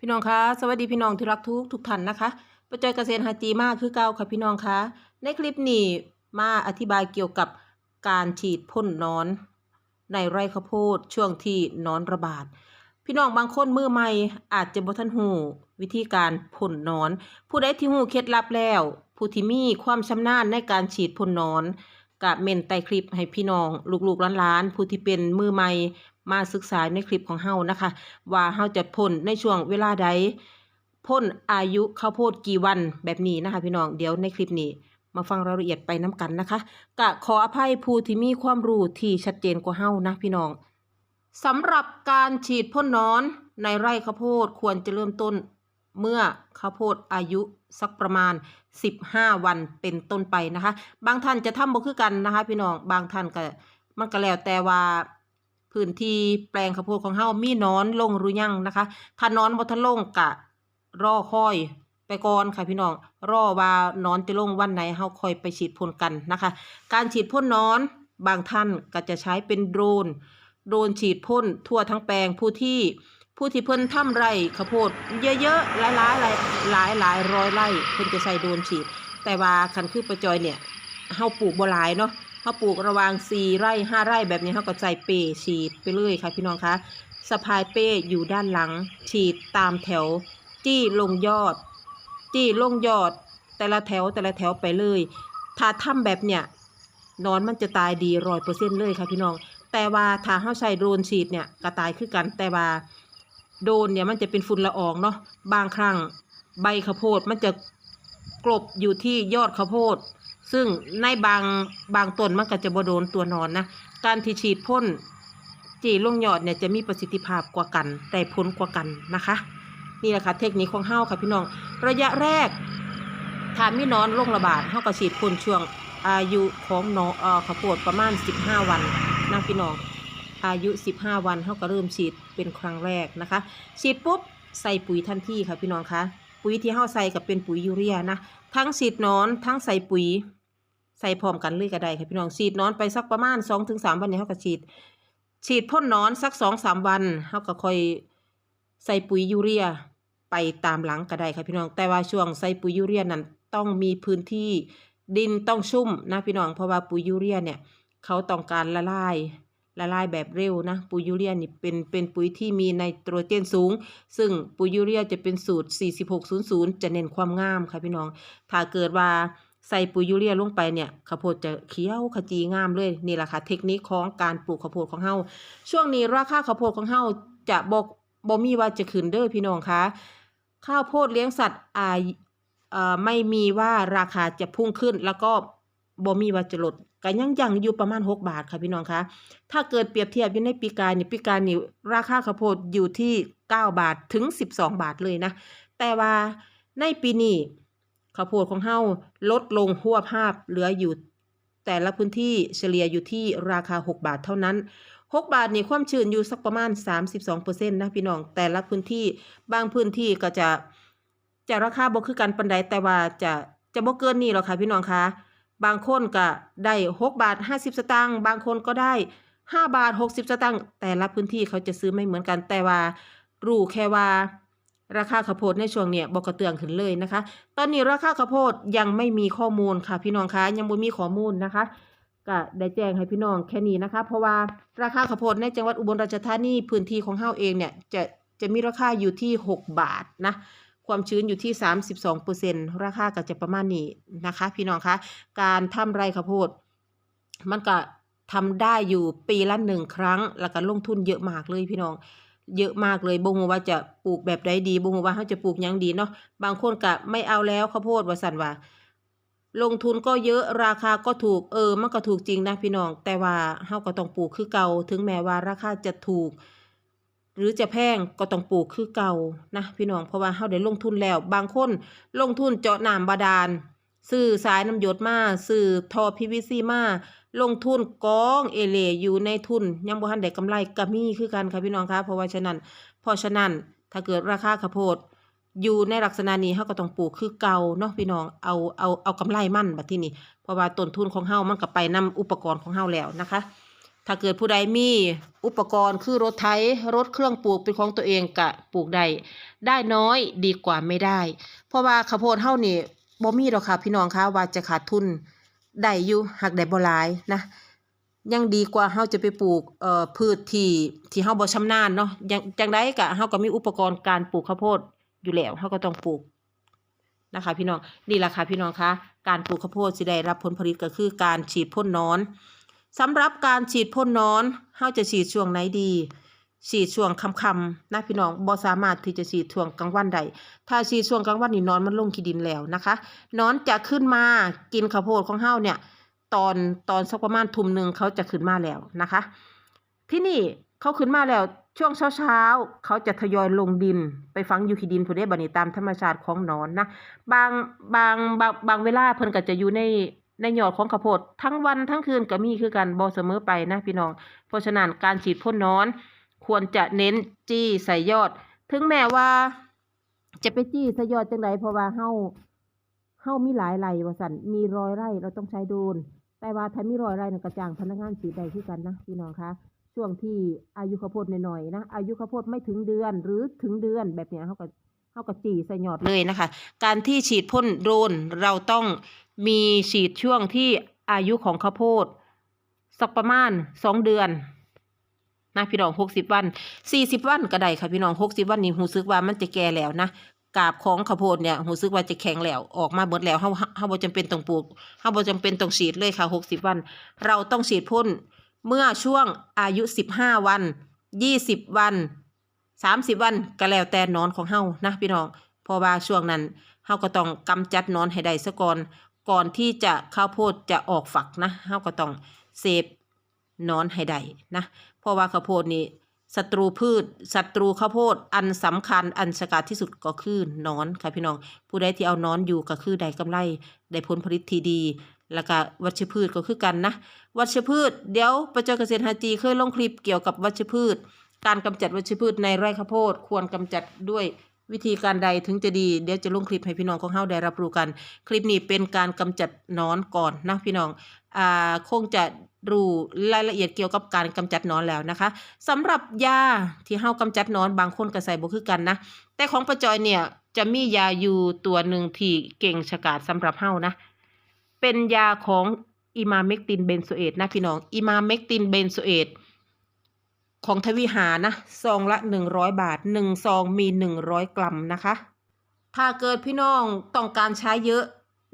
พี่น้องคะสวัสดีพี่น้องที่รักทุกทุกท่านนะคะประจอยเกษตรฮาจีมากคือเก่าค่ะพี่น้องคะในคลิปนี้มาอธิบายเกี่ยวกับการฉีดพ่นนอน ในไร่ข้าวโพดช่วงที่นอนระบาด พี่น้องบางคนมือใหม่อาจจะบ่ทันหูวิธีการพ่นนอน ผู้ใดที่หูเคล็ดลับแล้ว ผู้ที่มีความชำนาญในการฉีดพ่นนอนกะเมนใต้คลิปให้พี่น้อง ลูกๆหลานๆผู้ที่เป็นมือใหม่ มาศึกษาในคลิปของเฮานะคะ ว่าเฮาจะพ่นในช่วงเวลาใดพ่นอายุข้าวโพดกี่วันแบบนี้นะคะ พี่น้องเดี๋ยวในคลิปนี้มาฟังรายละเอียดไปน้ำกันนะคะกะขออภัยผู้ที่มีความรู้ที่ชัดเจนกว่าเฮานะพี่น้องสำหรับการฉีดพ่นนอนในไร่ข้าวโพดควรจะเริ่มต้นเมื่อข้าวโพดอายุสักประมาณ 15 วันเป็นต้นไปนะคะ บางท่านจะทำบ่คือกันนะคะ พี่น้องบางท่านก็มันก็แล้วแต่ว่า พื้นที่แปลงข้าวโพดของเฮามีนอนลงหรือยังนะคะ ถ้านอนบ่ทันลงกะรอคอยไปก่อนค่ะพี่น้องรอว่านอนจะลงวันไหนเฮาคอยไปฉีดพ่นกันนะคะ การฉีดพ่นนอนบางท่านก็จะใช้เป็นโดรนโดรนฉีดพ่นทั่วทั้งแปลงผู้ที่ผู้ที่เพิ่นทำไร่ข้าวโพดเยอะๆหลายๆหลายหลายหลายร้อยไร่เพิ่นจะใช้โดรนฉีด แต่ว่าคันคือประจอยเนี่ยเฮาปลูกบ่หลายเนาะ เฮาปลูกระหว่าง4ไร่5ไร่แบบนี้เฮาก็ใส่เปฉีดไปเลยค่ะพี่น้องคะสะพายเป้อยู่ด้านหลัง ฉีดตามแถว จี้ลงยอด จี้ลงยอด แต่ละแถวแต่ละแถวไปเลย ถ้าทำแบบเนี้ยนอนมันจะตายดีร้อยเปอร์เซ็นต์เลยค่ะพี่น้อง แต่ว่าถ้าเฮาใช้โดรนฉีดเนี่ยก็ตายคือกันแต่ว่าโดนเนี่ยมันจะเป็นฝุ่นละอองเนาะบางครั้งใบข้าวโพดมันจะกลบอยู่ที่ยอดข้าวโพด ซึ่งในบางบางต้นมันก็จะบโดนตัวนอนนะ การที่ฉีดพ่นจีลงยอดเนี่ยจะมีประสิทธิภาพกว่ากันแต่ผลกว่ากันนะคะ นี่แหละค่ะเทคนิคของเฮ้าค่ะพี่น้อง ระยะแรกถ้ามีนอนโรคระบาดเฮ้าก็ฉีดพ่นช่วงอายุของนอนเอ่อข้าวโพดประมาณ 15 วันนะพี่น้องอายุ 15 วันเฮาก็เริ่มฉีดเป็นครั้งแรกนะคะ ฉีดปุ๊บใส่ปุ๋ยทันทีค่ะพี่น้องคะ ปุ๋ยที่เฮาใส่กับเป็นปุ๋ยยูเรียนะ ทั้งฉีดนอนทั้งใส่ปุ๋ย ใส่พร้อมกันเลยก็ได้ค่ะพี่น้องฉีดนอนไปสักประมาณ2-3วันเนี่ยเฮาก็ฉีด ฉีดพ่นนอนสัก2-3วันเฮาก็ค่อยใส่ปุ๋ยยูเรียไปตามหลังก็ได้ค่ะพี่น้อง แต่ว่าช่วงใส่ปุ๋ยยูเรียนั้นต้องมีพื้นที่ดินต้องชุ่มนะพี่น้องเพราะว่าปุ๋ยยูเรียเนี่ยเขาต้องการละลายละลายแบบเร็วนะปุ๋ยยูเรียนี่เป็นเป็นปุ๋ยที่มีไนโตรเจนสูง ซึ่งปุ๋ยยูเรียจะเป็นสูตร 4600 จะเน้นความงามค่ะพี่น้อง ถ้าเกิดว่า ใส่ปุ๋ยยูเรียลงไปเนี่ยข้าวโพดจะเขียวขจีงามเลยนี่แหละค่ะเทคนิคของการปลูกข้าวโพดของเฮาช่วงนี้ราคาข้าวโพดของเฮาจะบอกบ่มีว่าจะขึ้นเด้อพี่น้องคะข้าวโพดเลี้ยงสัตว์อาเอ่อไม่มีว่าราคาจะพุ่งขึ้นแล้วก็บ่มีว่าจะลดก็ยังยังอยู่ประมาณ 6 บาทค่ะพี่น้องคะถ้าเกิดเปรียบเทียบอยู่ในปีกายนี่ปีกายนี่ราคาข้าวโพดอยู่ที่ 9 บาทถึง 12 บาทเลยนะ แต่ว่าในปีนี้ ข้าวโพดของเฮาลดลงหัวภาพเหลืออยู่ แต่ละพื้นที่เฉลี่ยอยู่ที่ราคา 6 บาทเท่านั้น 6 บาทนี่ความชื้นอยู่สักประมาณ 32%นะพี่น้องแต่ละพื้นที่บางพื้นที่ก็จะจะราคาบ่คือกันปานใดแต่ว่าจะจะบ่เกินนี้หรอกค่ะพี่น้องคะบางคนก็ได้ 6 บาท 50 สตางค์บางคนก็ได้ 5 บาท 60 สตางค์แต่ละพื้นที่เขาจะซื้อไม่เหมือนกันแต่ว่ารู้แค่ว่า ราคาข้าวโพดในช่วงเนี้ยบ่กระเตืองขึ้นเลยนะคะ ตอนนี้ราคาข้าวโพดยังไม่มีข้อมูลค่ะ พี่น้องคะยังบ่มีข้อมูลนะคะก็ได้แจ้งให้พี่น้องแค่นี้นะคะ เพราะว่าราคาข้าวโพดในจังหวัดอุบลราชธานีพื้นที่ของเฮาเองเนี่ยจะจะมีราคาอยู่ที่ 6 บาทนะความชื้นอยู่ที่ 32%ราคาก็จะประมาณนี้นะคะ พี่น้องคะการทำไรข้าวโพดมันก็ทำได้อยู่ปีละหนึ่งครั้ง แล้วก็ลงทุนเยอะมากเลยพี่น้อง เยอะมากเลยบ่ฮู้ว่าจะปลูกแบบใดดีบ่ฮู้ว่าเฮาจะปลูกยังดีเนาะบางคนก็ไม่เอาแล้วข้าวโพดว่าซั่นว่า ลงทุนก็เยอะราคาก็ถูกเออมันก็ถูกจริงนะพี่น้อง แต่ว่าเฮาก็ต้องปลูกคือเก่า ถึงแม้ว่าราคาจะถูก หรือจะแพงก็ต้องปลูกคือเก่านะพี่น้องเพราะว่าเฮาได้ลงทุนแล้ว บางคนลงทุนเจาะน้ำบาดาลซื้อสายน้ำหยดมาซื้อท่อ PVC มา ลงทุนกองเอเลอยู่ในทุนยังบ่ทันได้กำไรก็มีคือกันค่ะพี่น้องคะเพราะว่าฉะนั้นเพราะฉะนั้นถ้าเกิดราคาข้าวโพดอยู่ในลักษณะนี้เฮาก็ต้องปลูกคือเก่าเนาะพี่น้องเอาเอาเอากำไรมั่นบัดที่นี้เพราะว่าต้นทุนของเฮามันก็ไปนำอุปกรณ์ของเฮาแล้วนะคะ ถ้าเกิดผู้ใดมีอุปกรณ์คือรถไถรถเครื่องปลูกเป็นของตัวเองกะปลูกได้ได้น้อยดีกว่าไม่ได้ เพราะว่าข้าวโพดเฮานี่บ่มีดอกค่ะพี่น้องคะว่าจะขาดทุน ได้อยู่หักได้บ่หลายนะยังดีกว่าเฮาจะไปปลูกเอ่อพืชที่ที่เฮาบ่ชำนาญเนาะยังจังไดก็เฮาก็มีอุปกรณ์การปลูกข้าวโพดอยู่แล้วเฮาก็ต้องปลูกนะคะพี่น้องนี่แหละค่ะพี่น้องคะการปลูกข้าวโพดสิได้รับผลผลิตก็คือการฉีดพ่นหนอนสำหรับการฉีดพ่นหนอนเฮาจะฉีดช่วงไหนดี ฉีดช่วงค่ำๆนะพี่น้องบ่สามารถที่จะฉีดช่วงกลางวันได้ถ้าฉีดช่วงกลางวันนี่นอนมันลงขี้ดินแล้วนะคะนอนจะขึ้นมากินข้าวโพดของเฮาเนี่ย ตอนตอนสักประมาณทุ่มหนึ่งเขาจะขึ้นมาแล้วนะคะ ที่นี่เขาขึ้นมาแล้วช่วงเช้าเช้าๆเขาจะทยอยลงดิน ไปฝังอยู่ขี้ดินผู้ใดบันี้ตามธรรมชาติของนอนนะบางบางบางบางเวลาเพิ่นก็จะอยู่ในในยอดของข้าวโพดทั้งวันทั้งคืนก็มีคือกันบ่เสมอไปนะพี่น้องเพราะฉะนั้นการฉีดพ่นนอน ควรจะเน้นจี้ใส่ยอด ถึงแม้ว่า จะไปจี้ใส่ยอดจังไดเพราะว่าเฮาเฮามีหลายไร่ว่าสันมีร้อยไร่เราต้องใช้โดน แต่ว่าถ้ามีรอยไรเนี่ยกระจ่างพนักงานสีใดที่กันนะพี่น้องคะช่วงที่อายุข้าวโพดหน่อยๆนะอายุข้าวโพดไม่ถึงเดือนหรือถึงเดือนแบบเนี้ยเขาก็เขาก็จีใส่หยอดเลยนะคะ การที่ฉีดพ่นโดนเราต้องมีฉีดช่วงที่อายุของข้าวโพดสักประมาณสองเดือน นะพี่น้องหกสิบวันสี่สิบวันก็ได้ค่ะพี่น้องหกสิบวันนี่หูซึกว่ามันจะแก่แล้วนะกาบของข้าวโพดเนี่ยหูซึกว่าจะแข็งแล้วออกมาเบิดแล้วเฮาเฮาบ่จำเป็นต้องปลูกเฮาบ่จำเป็นต้องฉีดเลยค่ะ60วัน เราต้องฉีดพ่นเมื่อช่วงอายุ15วัน20วัน30วันก็แล้วแต่นอนของเฮานะพี่น้องเพราะว่าช่วงนั้นเฮาก็ต้องกำจัดนอนให้ได้ซะก่อนก่อนที่จะข้าวโพดจะออกฝักนะเฮาก็ต้องเสพ นอนให้ได้นะเพราะว่าข้าวโพดนี่ศัตรูพืชศัตรูข้าวโพดอันสำคัญอันสกัดที่สุดก็คือนอนค่ะพี่น้อง ผู้ใดที่เอานอนอยู่ก็คือได้กำไรได้ผลผลิตที่ดี แล้วก็วัชพืชก็คือกันนะ วัชพืช เดี๋ยวประจเกษตรฮาจีเคยลงคลิปเกี่ยวกับวัชพืช การกำจัดวัชพืชในไร่ข้าวโพด ควรกำจัดด้วย วิธีการใดถึงจะดีเดี๋ยวจะลงคลิปให้พี่น้องของเฮาได้รับรู้กัน คลิปนี้เป็นการกำจัดนอนก่อนนะพี่น้องอ่าคงจะรู้รายละเอียดเกี่ยวกับการกำจัดนอนแล้วนะคะสำหรับยาที่เฮากำจัดนอนบางคนก็ใส่บ่คือกันนะแต่ของประจอยเนี่ยจะมียาอยู่ตัวหนึ่งที่เก่งฉกาจสำหรับเฮานะ เป็นยาของอิมาเมกตินเบนโซเอตนะพี่น้องอิมาเมกตินเบนโซเอต ของทวิหานะซองละหนึ่งร้อยบาทหนึ่งซองมีหนึ่งร้อยกรัมนะคะ ถ้าเกิดพี่น้องต้องการใช้เยอะ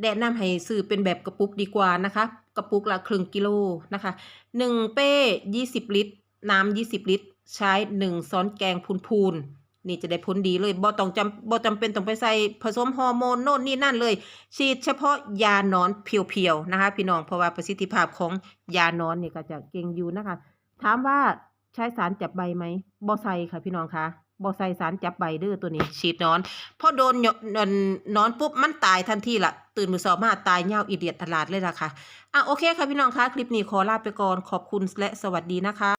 แนะนำให้ซื้อเป็นแบบกระปุกดีกว่านะคะ กระปุกละครึ่งกิโลนะคะหนึ่งเป้ยี่สิบลิตร น้ำยี่สิบลิตร ใช้หนึ่งซ้อนแกงพูนๆ นี่จะได้ผลดีเลยบ่ต้องจำบ่จำเป็นต้องไปใส่ผสมฮอร์โมนโน่นนี่นั่นเลย ฉีดเฉพาะยานอนเพียวๆนะคะ พี่น้องเพราะว่าประสิทธิภาพของยานอนนี่ก็จะเก่งอยู่นะคะ ถามว่า ใช้สารจับใบไหมบอไซค่ะพี่น้องคะบอไซสารจับใบเด้อตัวนี้ ฉีดนอนพอโดนนอนปุ๊บมันตายทันทีละตื่นมือสอบมาตายเหี่ยวอีเดียดตลาดเลยล่ะค่ะอะโอเคค่ะพี่น้องคะคลิปนี้ขอลาไปก่อนขอบคุณและสวัสดีนะคะ